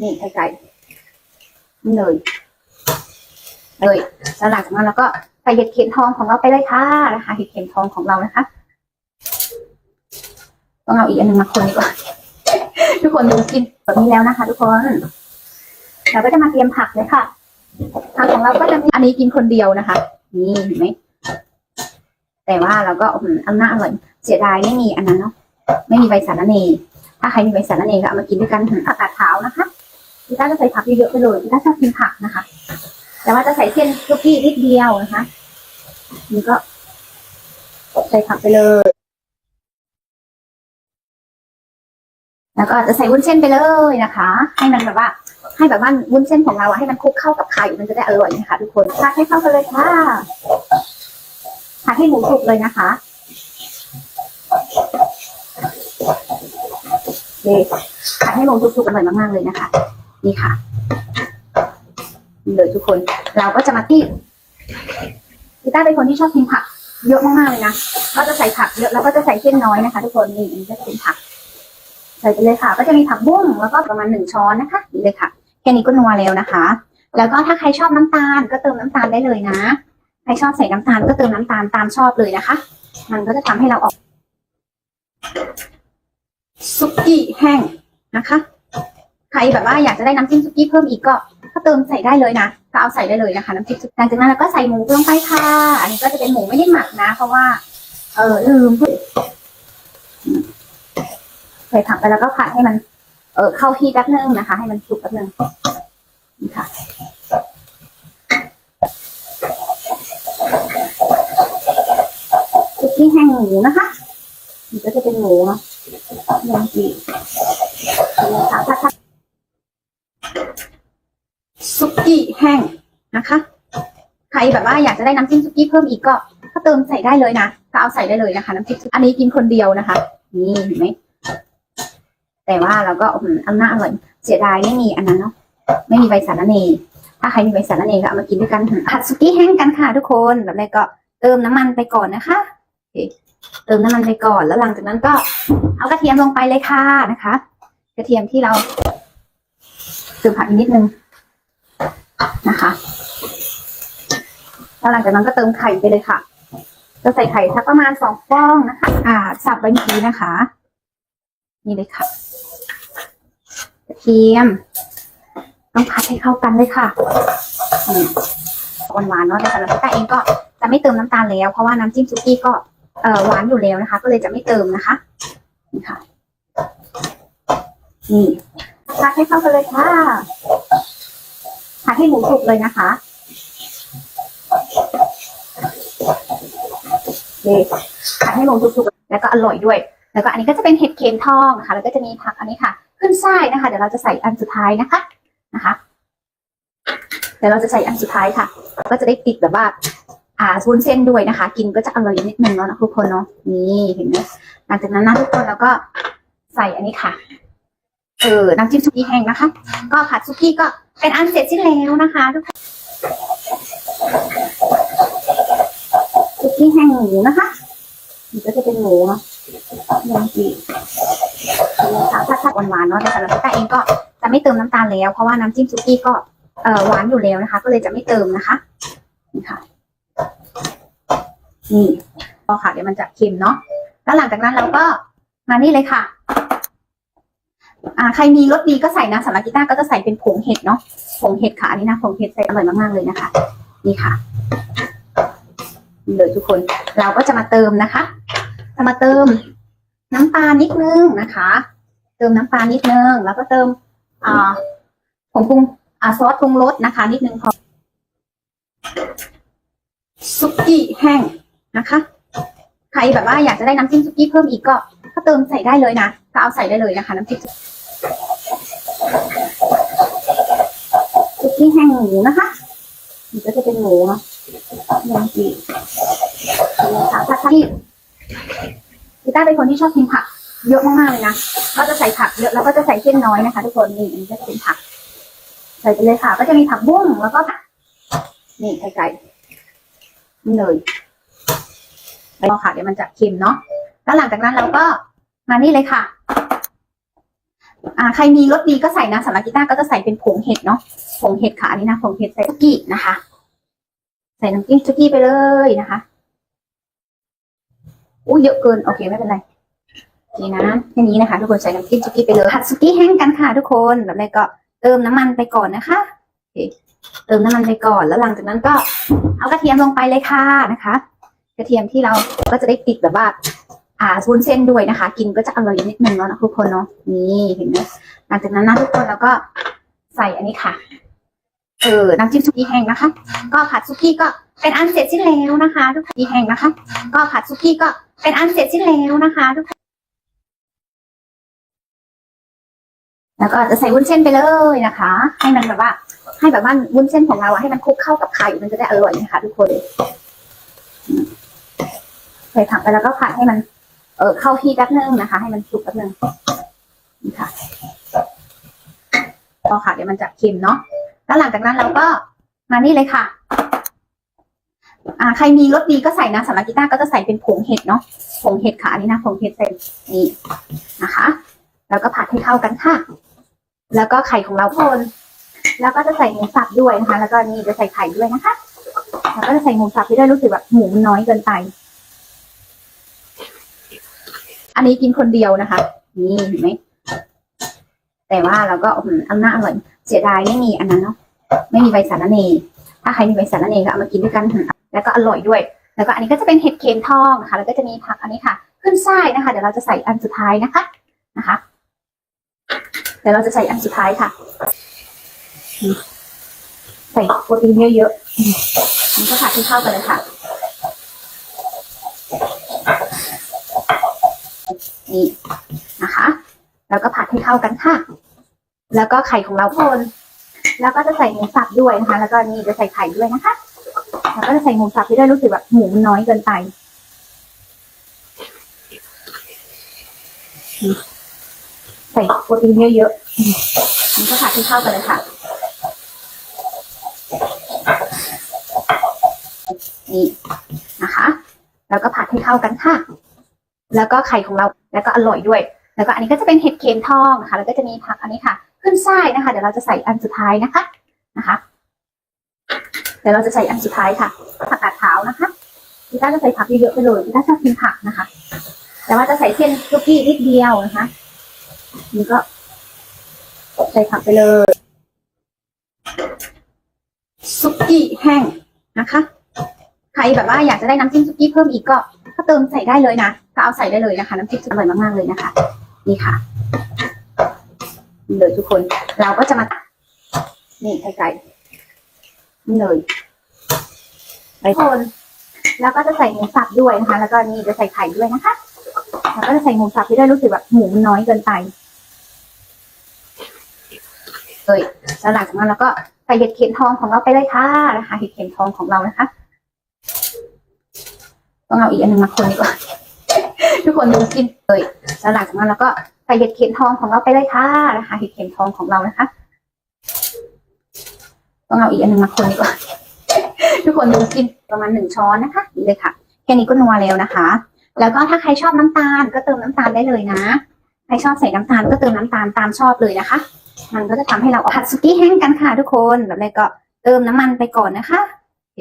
นี่ไข่ไก่นี่เลยเลยแล้วหลังจากนั้นเราก็ใส่เห็ดเข็มทองของเราไปเลยค่ะนะคะเห็ดเข็มทองของเรานะคะต้องเอาอีกอันหนึ่งมาคนดีกว่าทุกคนดูกินแบบนี้แล้วนะคะ ทุกคนเราก็จะมาเตรียมผักเลยค่ะผักของเราก็จะมีอันนี้กินคนเดียวนะคะ นี่เห็นไหมแต่ว่าเราก็อืมอันน่าอร่อยเสียดายไม่มีอันนั้นเนาะไม่มีใบสารเนถ้าใครมีใบสารเนก็เอามากินด้วยกันถึงผักกาดขาวนะคะ พี่ต้าจะใส่ผักเยอะๆไปเลยพี่ต้าชอบกินผักนะคะ แต่ว่าจะใส่เส้นลูกพี่นิดเดียวนะคะนี่ก็ใส่ผักไปเลย แล้วก็จะใส่วุ้นเส้นไปเลยนะคะ ให้มันแบบว่า ให้แบบว่าวุ้นเส้นของเราอะให้มันคลุกเข้ากับไข่มันจะได้อร่อยนะคะทุกคนผัดให้เข้ากันเลยค่ะผัดให้หมูสุกเลยนะคะผัดให้หมูสุกๆอร่อยมากๆเลยนะคะ นี่ค่ะเลยทุกคน เราก็จะมาที่พี่ต้าเป็นคนที่ชอบกินผัก เยอะมากๆเลยนะ ก็จะใส่ผักเยอะแล้วก็จะใส่เส้นน้อยนะคะ ทุกคนนี่อันนี้ก็จะเป็นผัก ใส่ไปเลยค่ะ ก็จะมีผักบุ้งแล้วก็ประมาณหนึ่งช้อนนะคะนี่เลยค่ะแค่นี้ก็นัวแล้วนะคะ แล้วก็ถ้าใครชอบน้ำตาลก็เติมน้ำตาลได้เลยนะใครชอบใส่น้ำตาลก็เติมน้ำตาลตามชอบเลยนะคะ มันก็จะทำให้เราออกซุกี้แห้งนะคะ ใครแบบว่าอยากจะได้น้ำจิ้มซุกี้เพิ่มอีกก็ก็เติมใส่ได้เลยนะก็เอาใส่ได้เลยนะคะ น้ำจิ้มซุกี้หลังจากนั้นเราก็ใส่หมูลงไปค่ะ อันนี้ก็จะเป็นหมูไม่ได้หมักนะ เพราะว่า เออลืมใส่ผักไปแล้วก็ผัดให้มัน เออเข้าที่แป๊บนึงนะคะ ให้มันสุกแป๊บนึงนี่ค่ะซุกี้แห้งหมูนะคะนี่ก็จะเป็นหมูเนาะยงจีนะคะถ้าซุ กี้แห้งนะคะ ใครแบบว่าอยากจะได้น้ำจิ้มซุกี้เพิ่มอีกก็ก็เติมใส่ได้เลยนะก็เอาใส่ได้เลยนะคะ น้ำจิ้มอันนี้กินคนเดียวนะคะ นี่เห็นไหมแต่ว่าเราก็อืมอันน่าอร่อยเสียดายไม่มีอันนั้นเนาะไม่มีใบสารเนถ้าใครมีใบสารเนก็เอามากินด้วยกันผัดซุกี้แห้งกันค่ะทุกคนแบบนี้ก็เติมน้ำมันไปก่อนนะคะเติมน้ำมันไปก่อนแล้วหลังจากนั้นก็เอากระเทียมลงไปเลยค่ะนะคะ กระเทียมที่เราเติมผักอีกนิดนึง นะคะแล้วหลังจากนั้นก็เติมไข่ไปเลยค่ะ จะใส่ไข่สักประมาณสองฟองนะคะ อ่า สับใบมะกีนะคะ นี่เลยค่ะกระเทียม ต้องผัดให้เข้ากันเลยค่ะอืมหวานๆเนาะแต่สำหรับพี่ตาเองก็จะไม่เติมน้ำตาลแล้ว เพราะว่าน้ำจิ้มซุกี้ก็เอ่อหวานอยู่แล้วนะคะ ก็เลยจะไม่เติมนะคะนี่ค่ะนี่ผัดให้เข้ากันเลยค่ะ ให้หมูสุกเลยนะคะนี่ผัดให้หมูสุกๆแล้วก็อร่อยด้วย แล้วก็อันนี้ก็จะเป็นเห็ดเข็มทองนะคะ แล้วก็จะมีผักอันนี้ค่ะ ขึ้นช่ายนะคะ เดี๋ยวเราจะใส่อันสุดท้ายนะคะนะคะ เดี๋ยวเราจะใส่อันสุดท้ายค่ะ ก็จะได้ติดแบบว่าอ่าวุ้นเส้นด้วยนะคะ กินก็จะอร่อยนิดนึงแล้วนะทุกคนเนาะนี่เห็นไหมหลังจากนั้นนะทุกคนแล้วก็ใส่อันนี้ค่ะ เออน้ำจิ้มซุกี้แห้งนะคะ ก็ผัดซุกี้ก็เป็นอันเสร็จสิ้นแล้วนะคะทุกคนซุกี้แห้งหมูนะคะนี่ก็จะเป็นหมูเนาะยงจีนะคะถ้าถ้าหวานๆเนาะแต่สำหรับพี่ตาเองก็จะไม่เติมน้ำตาลแล้ว เพราะว่าน้ำจิ้มซุกี้ก็เออหวานอยู่แล้วนะคะ ก็เลยจะไม่เติมนะคะนี่ค่ะนี่พอค่ะเดี๋ยวมันจะเค็มเนาะแล้วหลังจากนั้นเราก็มานี่เลยค่ะ อ่าใครมีรสดีก็ใส่นะสำหรับกีตาร์ก็จะใส่เป็นผงเห็ดเนาะผงเห็ดค่ะอันนี้นะผงเห็ดใส่อร่อยมากๆเลยนะคะ นี่ค่ะเลยทุกคนเราก็จะมาเติมนะคะจะมาเติมน้ำตาลนิดนึงนะคะ เติมน้ำตาลนิดนึง แล้วก็เติมอ่าผงปรุงอ่าซอสปรุงรสนะคะ นิดนึงพอซุกี้แห้งนะคะใครแบบว่าอยากจะได้น้ำจิ้มซุกี้เพิ่มอีกก็ ก็เติมใส่ได้เลยนะก็เอาใส่ได้เลยนะคะ น้ำจิ้ม ซุกี้แห้งหมูนะคะนี่ก็จะเป็นหมูเนาะยงจีนะคะถ้าที่พี่ต้าเป็นคนที่ชอบกินผักเยอะมากๆเลยนะก็จะใส่ผักเยอะแล้วก็จะใส่เส้นน้อยนะคะ ทุกคนนี่อันนี้ก็จะเป็นผัก ใส่ไปเลยค่ะ ก็จะมีผักบุ้งแล้วก็ผักนี่ไข่ไก่นี่เลยรอค่ะเดี๋ยวมันจะเค็มเนาะแล้วหลังจากนั้นเราก็มานี่เลยค่ะ อ่าใครมีรสดีก็ใส่นะสำหรับกีตาร์ก็จะใส่เป็นผงเห็ดเนาะผงเห็ดค่ะอันนี้นะผงเห็ดใส่ซุกี้นะคะ ใส่น้ำจิ้มซุกี้ไปเลยนะคะอู้เยอะเกินโอเคไม่เป็นไรนี่นะแค่นี้นะคะ ทุกคนใส่น้ำจิ้มซุกี้ไปเลยผัดซุกี้แห้งกันค่ะทุกคนแบบนี้ก็เติมน้ำมันไปก่อนนะคะโอเคเติมน้ำมันไปก่อนแล้วหลังจากนั้นก็เอากระเทียมลงไปเลยค่ะนะคะ กระเทียมที่เราก็จะได้ติดแบบว่า อ่าวุ้นเส้นด้วยนะคะ กินก็จะอร่อยนิดนึงเนาะนะทุกคนเนาะนี่เห็นไหมหลังจากนั้นนะทุกคนแล้วก็ใส่อันนี้ค่ะ เออน้ำจิ้มซุกี้แห้งนะคะ ก็ผัดซุกี้ก็เป็นอันเสร็จสิ้นแล้วนะคะทุกคนแห้งนะคะ ก็ผัดซุกี้ก็เป็นอันเสร็จสิ้นแล้วนะคะทุกคนแล้วก็จะใส่วุ้นเส้นไปเลยนะคะ ให้มันแบบว่า ให้แบบว่าวุ้นเส้นของเราอะให้มันคลุกเข้ากับไข่มันจะได้อร่อยนะคะ ทุกคนใส่ถังไปแล้วก็ผัดให้มัน เออเข้าที่แป๊บนึงนะคะ ให้มันสุกแป๊บนึงนี่ค่ะพอค่ะเดี๋ยวมันจะเค็มเนาะแล้วหลังจากนั้นเราก็มานี่เลยค่ะอ่าใครมีรสดีก็ใส่นะสำหรับกีตาร์ก็จะใส่เป็นผงเห็ดเนาะผงเห็ดค่ะอันนี้นะผงเห็ดใส่นี่นะคะ แล้วก็ผัดให้เข้ากันค่ะ แล้วก็ไข่ของเราคนแล้วก็จะใส่หมูสับด้วยนะคะ แล้วก็นี่จะใส่ไข่ด้วยนะคะ แล้วก็จะใส่หมูสับไปด้วยรู้สึกแบบหมูน้อยเกินไป อั นนี้กินคนเดียวนะคะ นี่เห็นไหมแต่ว่าเราก็อืมอันน่าอร่อย เสียดายไม่มีอันนั้นเนาะไม่มีใบสาระเนถ้าใครมีใบสาระเนก็เอามากินด้วยกันแล้วก็อร่อยด้วย แล้วก็อันนี้ก็จะเป็นเห็ดเข็มทองนะคะ แล้วก็จะมีผักอันนี้ค่ะ ขึ้นช่ายนะคะ เดี๋ยวเราจะใส่อันสุดท้ายนะคะนะคะเดี๋ยวเราจะใส่อันสุดท้ายค่ะใส่โปรตีนเยอะๆมมันก็ผัดให้เข้ากันเลยค่ะ นี่นะคะ แล้วก็ผัดให้เข้ากันค่ะ แล้วก็ไข่ของเราคนแล้วก็จะใส่หมูสับด้วยนะคะ แล้วก็นี่จะใส่ไข่ด้วยนะคะ แล้วก็จะใส่หมูสับไปด้วยรู้สึกแบบหมูน้อยเกินไปใส่โปรตีนเยอะๆมันก็ผัดให้เข้ากันเลยค่ะ นี่นะคะ แล้วก็ผัดให้เข้ากันค่ะ แล้วก็ไข่ของเราแล้วก็อร่อยด้วย แล้วก็อันนี้ก็จะเป็นเห็ดเข็มทองนะคะแล้วก็จะมีผักอันนี้ค่ะ ขึ้นช่ายนะคะ เดี๋ยวเราจะใส่อันสุดท้ายนะคะนะคะ เดี๋ยวเราจะใส่อันสุดท้ายค่ะ ผักกาดขาวนะคะพี่ต้าจะใส่ผักเยอะๆไปเลยพี่ต้าชอบกินผักนะคะ แต่ว่าจะใส่เส้นซุกี้นิดเดียวนะคะนี่ก็ใส่ผักไปเลยซุกี้แห้งนะคะ ใครแบบว่าอยากจะได้น้ำจิ้มซุกี้เพิ่มอีกก็ ก็เติมใส่ได้เลยนะก็เอาใส่ได้เลยนะคะ น้ำจิ้มอร่อยมากๆเลยนะคะ นี่ค่ะนี่เลยทุกคน เราก็จะมานี่ไข่ไก่นี่เลยไปคนแล้วก็จะใส่หมูสับด้วยนะคะ แล้วก็นี่จะใส่ไข่ด้วยนะคะแล้วก็จะใส่หมูสับไปด้วยรู้สึกแบบหมูมันน้อยเกินไปเลยแล้วหลังจากนั้นเราก็ใส่เห็ดเข็มทองของเราไปเลยค่ะนะคะ เห็ดเข็มทองของเรานะคะ ต้องเอาอีกอันหนึ่งมาคนดีกว่าทุกคนดูกินเลยแล้วหลังจากนั้นเราก็ใส่เห็ดเข็มทองของเราไปเลยค่ะนะคะเห็ดเข็มทองของเรานะคะต้องเอาอีกอันหนึ่งมาคนดีกว่าทุกคนดูกินประมาณหนึ่งช้อนนะคะนี่เลยค่ะแค่นี้ก็นัวแล้วนะคะ แล้วก็ถ้าใครชอบน้ำตาลก็เติมน้ำตาลได้เลยนะ ใครชอบใส่น้ำตาลก็เติมน้ำตาลตามชอบเลยนะคะ มันก็จะทำให้เราผัดสุกี้แห้งกันค่ะทุกคนแบบนี้ก็เติมน้ำมันไปก่อนนะคะโอ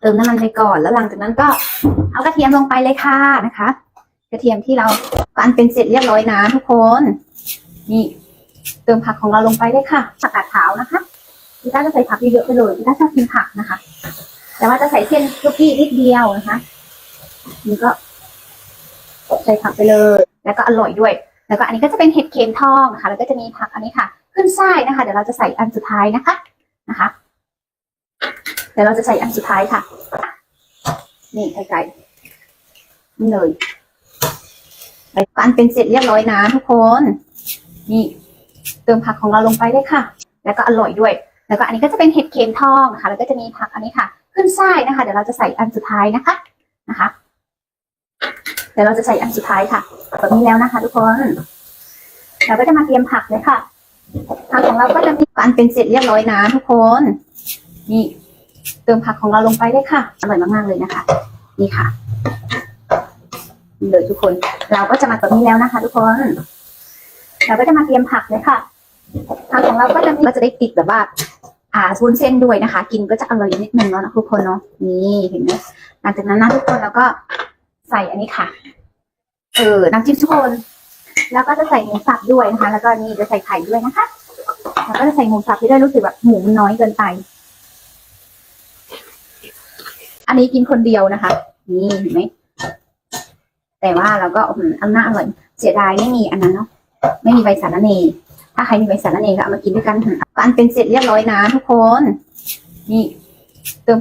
เติมน้ำมันไปก่อน แล้วหลังจากนั้นก็เอากระเทียมลงไปเลยค่ะนะคะ กระเทียมที่เราอันเป็นเสร็จเรียบร้อยนะทุกคน นี่ เติมผักของเราลงไปเลยค่ะผักกาดขาวนะคะพี่ต้าจะใส่ผักเยอะไปเลยพี่ต้าชอบกินผักนะคะ แต่ว่าจะใส่เส้นซุกี้นิดเดียวนะคะนี่ก็ใส่ผักไปเลย แล้วก็อร่อยด้วย แล้วก็อันนี้ก็จะเป็นเห็ดเข็มทองนะคะ แล้วก็จะมีผักอันนี้ค่ะ ขึ้นช่ายนะคะ เดี๋ยวเราจะใส่อันสุดท้ายนะคะ นะคะเดี๋ยวเราจะใส่อันสุดท้ายค่ะ นี่ไข่ไก่นี่เลยไปอันเป็นเสร็จเรียบร้อยนะทุกคน นี่ เติมผักของเราลงไปเลยค่ะ แล้วก็อร่อยด้วย แล้วก็อันนี้ก็จะเป็นเห็ดเข็มทองนะคะ แล้วก็จะมีผักอันนี้ค่ะขึ้นช่ายนะคะ เดี๋ยวเราจะใส่อันสุดท้ายนะคะ นะคะ เดี๋ยวเราจะใส่อันสุดท้ายค่ะแบบนี้แล้วนะคะ ทุกคน เราก็จะมาเตรียมผักเลยค่ะผักของเราก็จะมีอันเป็นเสร็จเรียบร้อยนะทุกคน นี่ เติมผักของเราลงไปเลยค่ะ อร่อยมากๆเลยนะคะ นี่ค่ะเลยทุกคน เราก็จะมาแบบนี้แล้วนะคะ ทุกคน เราก็จะมาเตรียมผักเลยค่ะผักของเราก็จะมีก็จะได้ติดแบบว่า อ่าวุ้นเส้นด้วยนะคะ กินก็จะอร่อยนิดนึงเนาะทุกคนเนาะ นี่เห็นไหมหลังจากนั้นนะทุกคนเราก็ใส่อันนี้ค่ะ เออ น้ำจิ้มทุกคนแล้วก็จะใส่หมูสับด้วยนะคะ แล้วก็นี่จะใส่ไข่ด้วยนะคะ แล้วก็จะใส่หมูสับไปด้วยรู้สึกแบบหมูมันน้อยเกินไป อั นนี้กินคนเดียวนะคะ นี่เห็นไหมแต่ว่าเราก็อืมอันน่าอร่อย เสียดายไม่มีอันนั้นเนาะไม่มีใบสาระเนถ้าใครมีใบสาระเนก็เอามากินด้วยกันอันเป็นเสร็จเรียบร้อยนะทุกคน นี่เติม